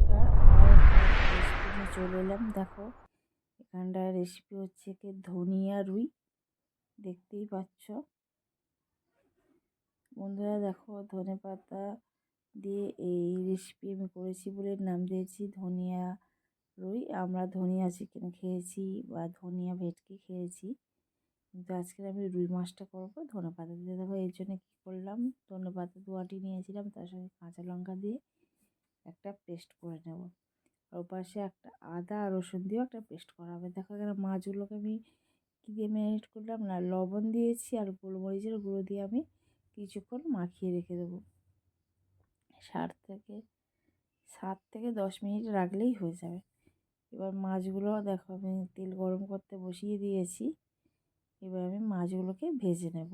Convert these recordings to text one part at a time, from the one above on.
নমস্কার আমার রেসিপি নিয়ে চলে এলাম, দেখো। এখানটার রেসিপি হচ্ছে কি ধনিয়া রুই। দেখতেই পাচ্ছ। বন্ধুরা, দেখো, ধনে পাতা দিয়ে এই রেসিপি আমি করেছি বলে নাম দিয়েছি ধনিয়া রুই। আমরা ধনিয়া চিকেন খেয়েছি বা ধনিয়া ভেটকি খেয়েছি। কিন্তু আজকে আমি রুই মাছটা করব, ধনে পাতা দিয়ে। দেখো এই জন্য কী করলাম? ধনে পাতা দুয়াটি নিয়েছিলাম, তার সঙ্গে কাঁচা লঙ্কা দিয়ে একটা পেস্ট করে নেব। আর পাশে একটা আদা রসুন দিয়েও একটা পেস্ট করা হবে। দেখো এখানে মাছগুলোকে আমি কী দিয়ে ম্যারিনেট করলাম না, লবণ দিয়েছি আর গোলমরিচের গুঁড়ো দিয়ে আমি কিছুক্ষণ মাখিয়ে রেখে দেবো। সাত থেকে সাত থেকে দশ মিনিট রাখলেই হয়ে যাবে। এবার মাছগুলো দেখো আমি তেল গরম করতে বসিয়ে দিয়েছি। এবার আমি মাছগুলোকে ভেজে নেব।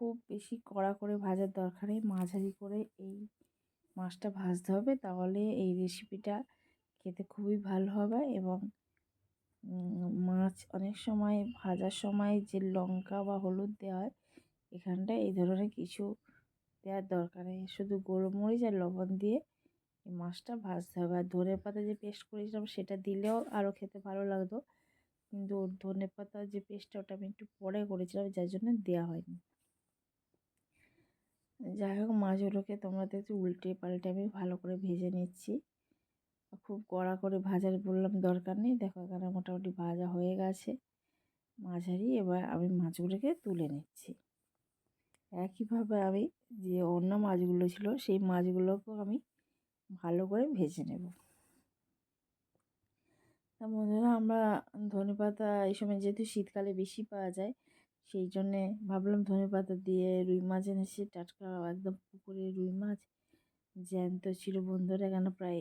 খুব বেশি কড়া করে ভাজার দরকার নেই। মাঝারি করে এই মাছটা ভাজতে হবে। তাহলে এই রেসিপিটা খেতে খুবই ভালো হবে এবং মাছ অনেক সময় ভাজার সময় যে লঙ্কা বা হলুদ দেওয়া হয়, এখানটায় এই ধরনের কিছু দেওয়ার দরকার নেই। শুধু গোলমরিচ আর লবণ দিয়ে এই মাছটা ভাজতে হবে। আর ধনে পাতা যে পেস্ট করেছিলাম, সেটা দিলেও আরও খেতে ভালো লাগতো। কিন্তু ধনে পাতা যে পেস্টটা ওটা আমি একটু পরে করেছিলাম, যার জন্য দেওয়া হয়নি। যাই হোক মাছগুলোকে তোমরা একটু উল্টে পাল্টে আমি ভালো করে ভেজে নিচ্ছি। খুব কড়া করে ভাজার বললাম দরকার নেই। দেখো, এখানে মোটামুটি ভাজা হয়ে গেছে। মাঝারি এবার আমি মাছগুলোকে তুলে নিচ্ছি। একইভাবে আমি যে অন্য মাছগুলো ছিল, সেই মাছগুলোকেও আমি ভালো করে ভেজে নেব। তা বন্ধুরা, আমরা ধনে পাতা এই সময় যেহেতু শীতকালে বেশি পাওয়া যায় সেই জন্যে ভাবলাম ধনে পাতা দিয়ে রুই মাছ এনেছি। টাটকা একদম পুকুরে রুই মাছ। জ্যান্ত ছিল বন্ধুরা কেন প্রায়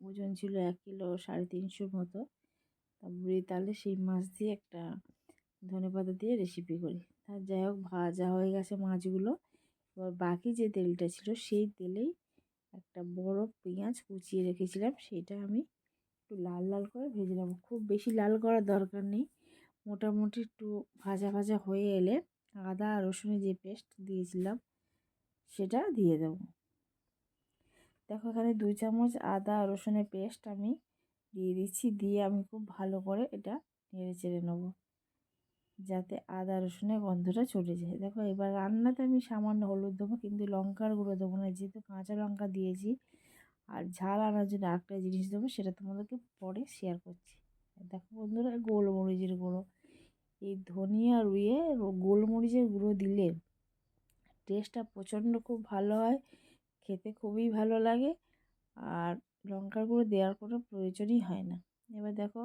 ওজন ছিল এক কিলো সাড়ে তিনশোর মতো। তারপরে তাহলে সেই মাছ দিয়ে একটা ধনে পাতা দিয়ে রেসিপি করি। আর যাই হোক, ভাজা হয়ে গেছে মাছগুলো। এবার বাকি যে তেলটা ছিল সেই তেলেই একটা বড় পেঁয়াজ কুচিয়ে রেখেছিলাম। সেটা আমি একটু লাল লাল করে ভেজে নেব। খুব বেশি লাল করার দরকার নেই। মোটামুটি একটু ভাজা ভাজা হয়ে এলে আদা আর রসুনের যে পেস্ট দিয়েছিলাম সেটা দিয়ে দেবো। দেখো এখানে দুই চামচ আদা, রসুনের পেস্ট আমি দিয়ে দিচ্ছি, দিয়ে আমি খুব ভালো করে এটা নেড়ে চেড়ে নেব যাতে আদা, রসুনের গন্ধটা চলে যায়। দেখো এবার রান্নাতে আমি সামান্য হলুদ দেবো, কিন্তু লঙ্কার গুঁড়ো দেবো না। যেহেতু কাঁচা লঙ্কা দিয়েছি আর ঝাল আনার জন্য একটা জিনিস দেবো, সেটা তোমাদেরকে পরে শেয়ার করছি। দেখো বন্ধুরা, গোলমরিচের গুঁড়ো। এই ধনিয়া রুইয়ে গোলমরিচের গুঁড়ো দিলে টেস্টটা প্রচণ্ড খুব ভালো হয়, খেতে খুবই ভালো লাগে আর লঙ্কার গুঁড়ো দেওয়ার কোনো প্রয়োজনই হয় না। এবার দেখো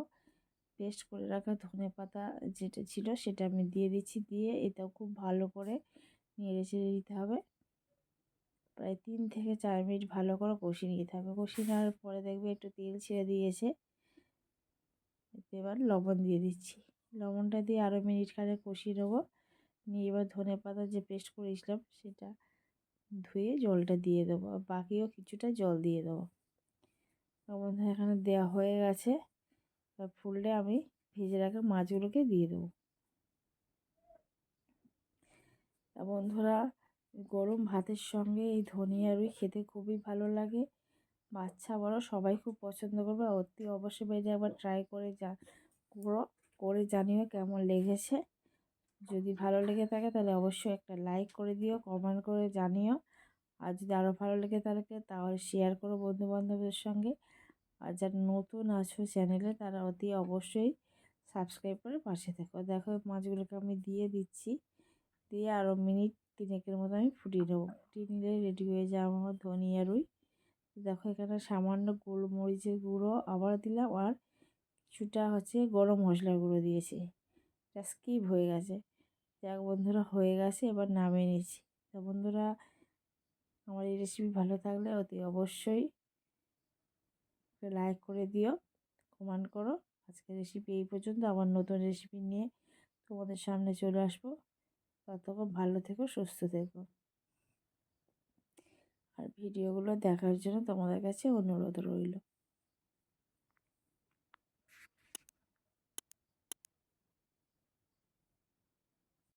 পেস্ট করে রাখা ধনে পাতা যেটা ছিল সেটা আমি দিয়ে দিচ্ছি, দিয়ে এটাও খুব ভালো করে নেড়ে চেড়ে দিতে হবে। প্রায় তিন থেকে চার মিনিট ভালো করে কষিয়ে নিতে হবে। কষিয়ে নেওয়ার পরে দেখবে একটু তেল ছেড়ে দিয়েছে। এবার লবণ দিয়ে দিচ্ছি। লবণটা দিয়ে আরও মিনিট খানে কষিয়ে নেব। নিয়ে এবার ধনে পাতা যে পেস্ট করেছিলাম, সেটা ধুয়ে জলটা দিয়ে দেবো। আর বাকিও কিছুটা জল দিয়ে দেবো। লবণ এখানে দেওয়া হয়ে গেছে। এবার ফুলটা আমি ভেজে রাখা মাছগুলোকে দিয়ে দেবো। বন্ধুরা, গরম ভাতের সঙ্গে এই ধনিয়া রুই খেতে খুবই ভালো লাগে। বাচ্চা বড় সবাই খুব পছন্দ করবে। অতি অবশ্যই বাইরে একবার ট্রাই করে যা, করো, করে জানিও কেমন লেগেছে। যদি ভালো লেগে থাকে তাহলে অবশ্যই একটা লাইক করে দিও কমেন্ট করে জানিও। আর যদি আরও ভালো লেগে থাকে তাহলে শেয়ার করো বন্ধুবান্ধবদের সঙ্গে। আর যারা নতুন আছো চ্যানেলে তারা অতি অবশ্যই সাবস্ক্রাইব করে পাশে থেকো। দেখো মাছগুলোকে আমি দিয়ে দিচ্ছি। দিয়ে আরও মিনিট তিনেকের মতো আমি ফুটিয়ে নেব। ফুটিয়ে নিলে রেডি হয়ে যাওয়া আমার ধনিয়া রুই। দেখো এখানে সামান্য গোলমরিচের গুঁড়ো আবার দিলাম আর কিছুটা হচ্ছে গরম মশলার গুঁড়ো দিয়েছি। এটা স্কিপ হয়ে গেছে। যাক বন্ধুরা, হয়ে গেছে, এবার নামিয়ে নিচ্ছি। তো বন্ধুরা, আমার এই রেসিপি ভালো থাকলে অতি অবশ্যই লাইক করে দিও কমেন্ট করো। আজকের রেসিপি এই পর্যন্ত। আবার নতুন রেসিপি নিয়ে তোমাদের সামনে চলে আসব। ততক্ষণ ভালো থেকো, সুস্থ থেকো। আর ভিডিওগুলো দেখার জন্য তোমাদের কাছে অনুরোধ রইল।